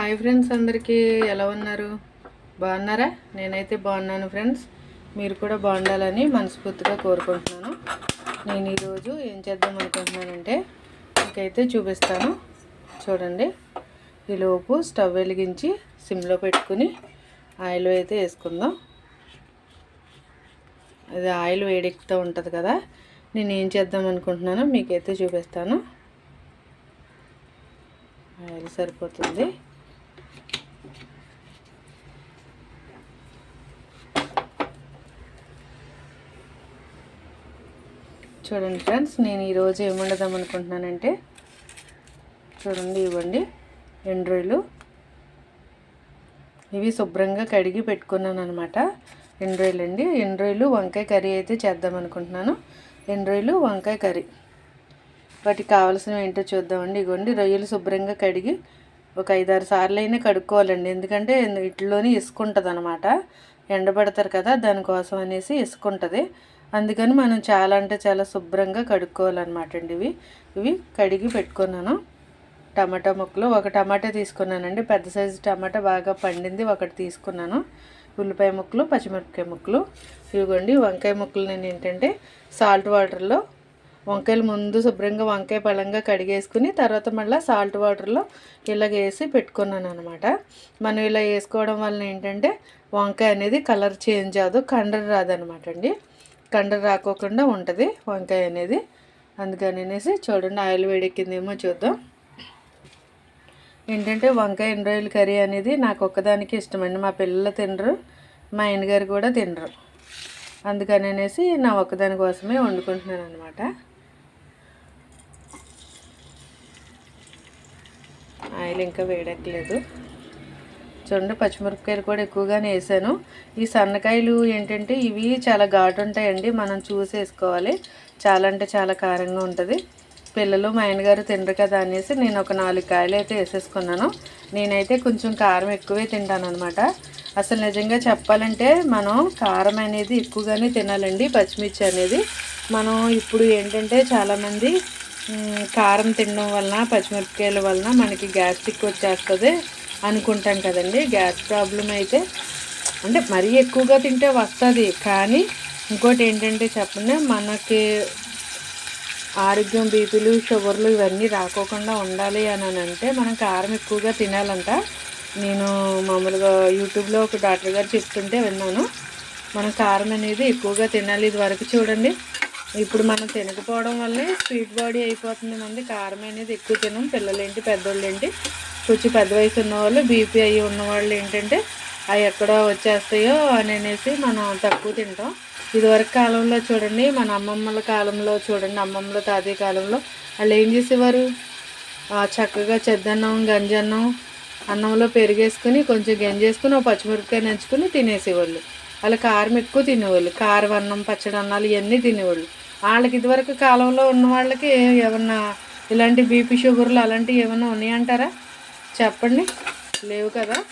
Hi friends అందరికీ ఎలా ఉన్నారు? బాగున్నారా? నేనైతే బాగున్నాను ఫ్రెండ్స్ మీరు కూడా బాగుండాలని మనస్ఫూర్తిగా కోరుకుంటున్నాను. నేను ఈరోజు ఏం చేద్దాం అనుకుంటున్నానంటే మీకైతే చూపిస్తాను. చూడండి. ఈలోపు స్టవ్ వెలిగించి సిమ్లో పెట్టుకుని ఆయిల్ అయితే వేసుకుందాం. అది ఆయిల్ వేడెక్కుతూ ఉంటుంది కదా నేను ఏం చేద్దాం అనుకుంటున్నానో మీకైతే చూపిస్తాను. ఆయిల్ సరిపోతుంది. చూడండి ఫ్రెండ్స్ నేను ఈరోజు ఏం వండుదాం అనుకుంటున్నానంటే చూడండి ఇవ్వండి ఎండ్రాయిలు ఇవి శుభ్రంగా కడిగి పెట్టుకున్నాను అనమాట ఎండ్రాయిలు అండి. ఎండ్రాయిలు వంకాయ కర్రీ అయితే చేద్దాం అనుకుంటున్నాను. ఎండ్రాయిలు వంకాయ కర్రీ. వాటికి కావాల్సినవి ఏంటో చూద్దామండి. ఇగోండి రొయ్యలు శుభ్రంగా కడిగి ఒక ఐదారు సార్లు అయినా కడుక్కోవాలండి. ఎందుకంటే ఇట్లోనే ఇసుకుంటుంది అనమాట ఎండబడతారు కదా దానికోసం అనేసి ఇసుకుంటుంది. అందుకని మనం చాలా అంటే చాలా శుభ్రంగా కడుక్కోవాలన్నమాట అండి ఇవి. ఇవి కడిగి పెట్టుకున్నాను. టమాటా ముక్కలు. ఒక టమాటా తీసుకున్నానండి. పెద్ద సైజు టమాటా బాగా పండింది. ఒకటి తీసుకున్నాను. ఉల్లిపాయ ముక్కలు పచ్చిమిరపకాయ ముక్కలు. ఇవిగోండి. వంకాయ ముక్కలు నేను ఏంటంటే సాల్ట్ వాటర్లో వంకాయలు ముందు శుభ్రంగా వంకాయ పళ్ళంగా కడిగేసుకుని తర్వాత మళ్ళీ సాల్ట్ వాటర్లో ఇలాగ వేసి పెట్టుకున్నాను అనమాట మనం ఇలా వేసుకోవడం వలన ఏంటంటే వంకాయ అనేది కలర్ చేంజ్ అవ్వదు. కండర రాదనమాట అండి. కండర రాకోకుండా ఉంటుంది వంకాయ అనేది. అందుకని అనేసి చూడండి ఆయిల్ వేడెక్కిందేమో చూద్దాం. ఏంటంటే వంకాయ ఎండ్రాయిల్ కర్రీ అనేది నాకు ఒక్కదానికి ఇష్టమండి. మా పిల్లలు తినరు మా ఆయనగారు కూడా తినరు. అందుకని అనేసి నా ఒక్కదాని కోసమే వండుకుంటున్నాను అనమాట ఆయిల్ ఇంకా వేడెక్కలేదు. చూడండి పచ్చిమిరపకాయలు కూడా ఎక్కువగానే వేసాను. ఈ సన్నకాయలు ఏంటంటే ఇవి చాలా ఘాటు ఉంటాయండి. మనం చూసి వేసుకోవాలి. చాలా అంటే చాలా కారంగా ఉంటుంది. పిల్లలు మా ఆయనగారు తినరు కదా అనేసి నేను ఒక నాలుగు కాయలు అయితే వేసేసుకున్నాను. నేనైతే కొంచెం కారం ఎక్కువే తింటాను అనమాట అసలు నిజంగా చెప్పాలంటే మనం కారం అనేది ఎక్కువగానే తినాలండి పచ్చిమిర్చి అనేది. మనం ఇప్పుడు ఏంటంటే చాలామంది కారం తినడం వలన పచ్చిమిరపకాయల వలన మనకి గ్యాస్ట్రిక్ వచ్చేస్తుంది. అనుకుంటాం కదండి. గ్యాస్ ప్రాబ్లం అయితే అంటే మరీ ఎక్కువగా తింటే వస్తుంది. కానీ ఇంకోటి ఏంటంటే చెప్పండి మనకి ఆరోగ్యం బీపీలు షుగర్లు ఇవన్నీ రాకోకుండా ఉండాలి అని అంటే మనం కారం ఎక్కువగా తినాలంట. నేను మామూలుగా యూట్యూబ్లో ఒక డాక్టర్ గారు చెప్తుంటే విన్నాను. మనం కారం అనేది ఎక్కువగా తినాలి ఇది వరకు చూడండి. ఇప్పుడు మనం తినకపోవడం వల్లే స్వీట్ బాడీ అయిపోతుంది మంది కారం అనేది ఎక్కువ తినం. పిల్లలేంటి పెద్దోళ్ళేంటి. ఏంటి కొంచెం పెద్ద వయసు ఉన్నవాళ్ళు బీపీ అయ్యి ఉన్నవాళ్ళు ఏంటంటే అవి ఎక్కడ వచ్చేస్తాయో అని అనేసి మనం తక్కువ తింటాం. ఇదివరకు కాలంలో చూడండి మన అమ్మమ్మల కాలంలో చూడండి అమ్మమ్మల తాతయ్య కాలంలో వాళ్ళు ఏం చేసేవారు? చక్కగా చెద్దన్నం గంజన్నం అన్నంలో పెరిగేసుకుని కొంచెం గంజేసుకుని ఒక పచ్చిమిరపకాయ నంచుకుని తినేసేవాళ్ళు. వాళ్ళు కారం ఎక్కువ తినేవాళ్ళు. కారం అన్నం పచ్చడి అన్నాలు ఇవన్నీ తినేవాళ్ళు. వాళ్ళకి ఇదివరకు కాలంలో ఉన్న వాళ్ళకి ఏమన్నా ఇలాంటి బీపీ షుగర్లు అలాంటివి ఏమైనా ఉన్నాయంటారా? చెప్పండి. లేవు కదా?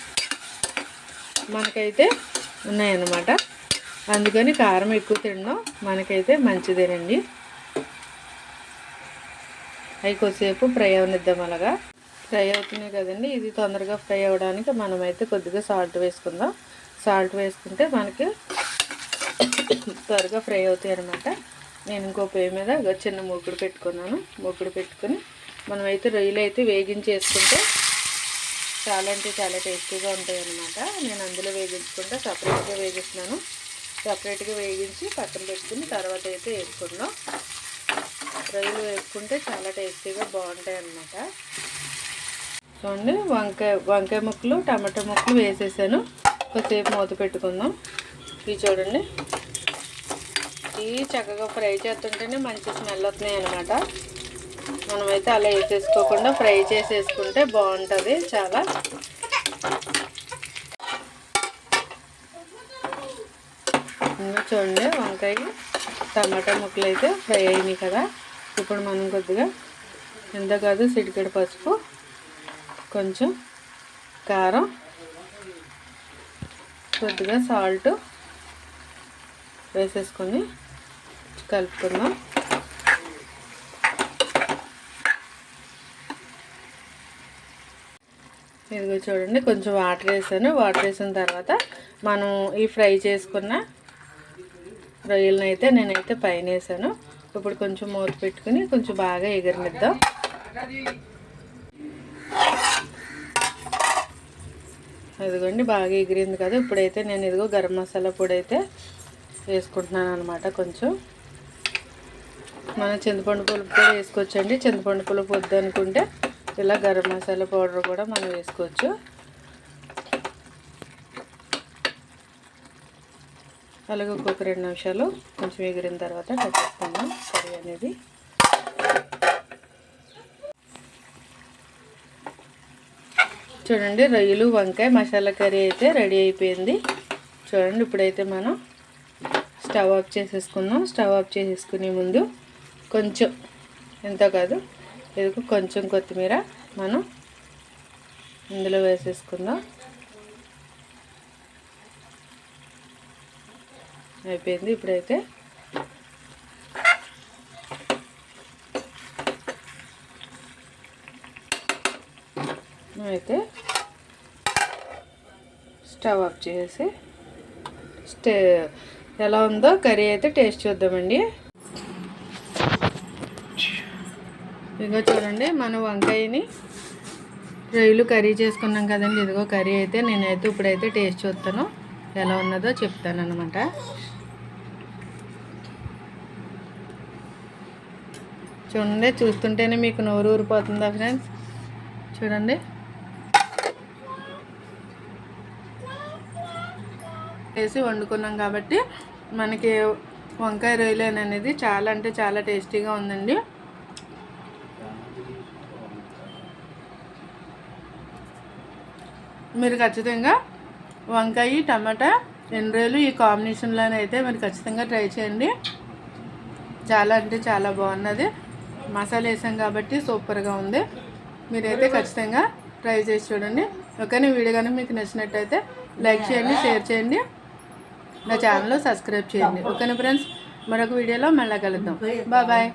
మనకైతే ఉన్నాయన్నమాట. అందుకని కారం ఎక్కువ తినడం మనకైతే మంచిదేనండి. అవి కొద్దిసేపు ఫ్రై అవనిద్దాం అలాగా. ఫ్రై అవుతున్నాయి కదండి. ఇది తొందరగా ఫ్రై అవ్వడానికి మనమైతే కొద్దిగా సాల్ట్ వేసుకుందాం. సాల్ట్ వేసుకుంటే మనకి త్వరగా ఫ్రై అవుతాయి అనమాట నేను ఇంకో పేయ మీద చిన్న మూకుడు పెట్టుకున్నాను. మూకుడు పెట్టుకుని మనమైతే రొయ్యలు అయితే వేగించేసుకుంటే చాలా అంటే చాలా టేస్టీగా ఉంటాయి అనమాట నేను అందులో వేగించుకుంటే సపరేట్గా వేగిస్తున్నాను. సపరేట్గా వేగించి పక్కన పెట్టుకుని తర్వాత అయితే వేసుకున్నాం రొయ్యలు వేసుకుంటే చాలా టేస్టీగా బాగుంటాయి అన్నమాట చూడండి వంకాయ వంకాయ ముక్కలు టమాటా ముక్కలు వేసేసాను. కొద్దిసేపు మూత పెట్టుకుందాం. ఇవి చూడండి. ఇవి చక్కగా ఫ్రై చేస్తుంటేనే మంచి స్మెల్ వస్తున్నాయి అనమాట మనమైతే అలా వేసేసుకోకుండా ఫ్రై చేసేసుకుంటే బాగుంటుంది చాలా. ఇంకా చూడండి వంకాయ టమాటా ముక్కలు అయితే ఫ్రై అయినాయి కదా. ఇప్పుడు మనం కొద్దిగా ఎంత కాదు సిటికెడు పసుపు కొంచెం కారం కొద్దిగా సాల్ట్ వేసేసుకొని కలుపుకుందాం. ఇదిగో చూడండి కొంచెం వాటర్ వేసాను. వాటర్ వేసిన తర్వాత మనం ఈ ఫ్రై చేసుకున్న రొయ్యలను అయితే నేనైతే పైన వేసాను. ఇప్పుడు కొంచెం మూత పెట్టుకుని కొంచెం బాగా ఎగరనిద్దాం. ఇదిగోండి బాగా ఎగిరింది కదా. ఇప్పుడైతే నేను ఇదిగో గరం మసాలా పొడి అయితే వేసుకుంటున్నాను అనమాట కొంచెం. మనం చింతపండు పులుపు కూడా వేసుకోవచ్చండి. చింతపండు పులుపు వద్దనుకుంటే ఇలా గరం మసాలా పౌడర్ కూడా మనం వేసుకోవచ్చు. అలాగే ఒక్కొక్క రెండు నిమిషాలు కొంచెం ఎగిరిన తర్వాత కట్టేసుకుందాం కర్రీ అనేది. చూడండి రొయ్యలు వంకాయ మసాలా కర్రీ అయితే రెడీ అయిపోయింది. చూడండి ఇప్పుడైతే మనం స్టవ్ ఆఫ్ చేసేసుకుందాం. స్టవ్ ఆఫ్ చేసేసుకునే ముందు కొంచెం ఎంత కాదు ఇది కొంచెం కొత్తిమీర మనం ఇందులో వేసేసుకుందాం. అయిపోయింది. ఇప్పుడైతే అయితే స్టవ్ ఆఫ్ చేసి స్టే ఎలా ఉందో కర్రీ అయితే టేస్ట్ చూద్దామండి. ఇదిగో చూడండి మన వంకాయని రొయ్యలు కర్రీ చేసుకున్నాం కదండి. ఇదిగో కర్రీ అయితే నేనైతే ఇప్పుడైతే టేస్ట్ చూస్తాను. ఎలా ఉన్నదో చెప్తాను అనమాట చూడండి చూస్తుంటేనే మీకు నోరు ఊరిపోతుందా ఫ్రెండ్స్ చూడండి. వేసి వండుకున్నాం కాబట్టి మనకి వంకాయ రొయ్యలు అనేది చాలా అంటే చాలా టేస్టీగా ఉందండి. మీరు ఖచ్చితంగా వంకాయ టమాటా ఎండ్రాయిలు ఈ కాంబినేషన్లోనైతే మీరు ఖచ్చితంగా ట్రై చేయండి. చాలా అంటే చాలా బాగున్నది. మసాలా వేసాం కాబట్టి సూపర్గా ఉంది. మీరైతే ఖచ్చితంగా ట్రై చేసి చూడండి. ఓకేనా వీడియో కానీ మీకు నచ్చినట్టయితే లైక్ చేయండి షేర్ చేయండి. నా ఛానల్ సబ్స్క్రైబ్ చేయండి. ఓకేనా ఫ్రెండ్స్ మరొక వీడియోలో మళ్ళీ కలుద్దాం. Bye bye.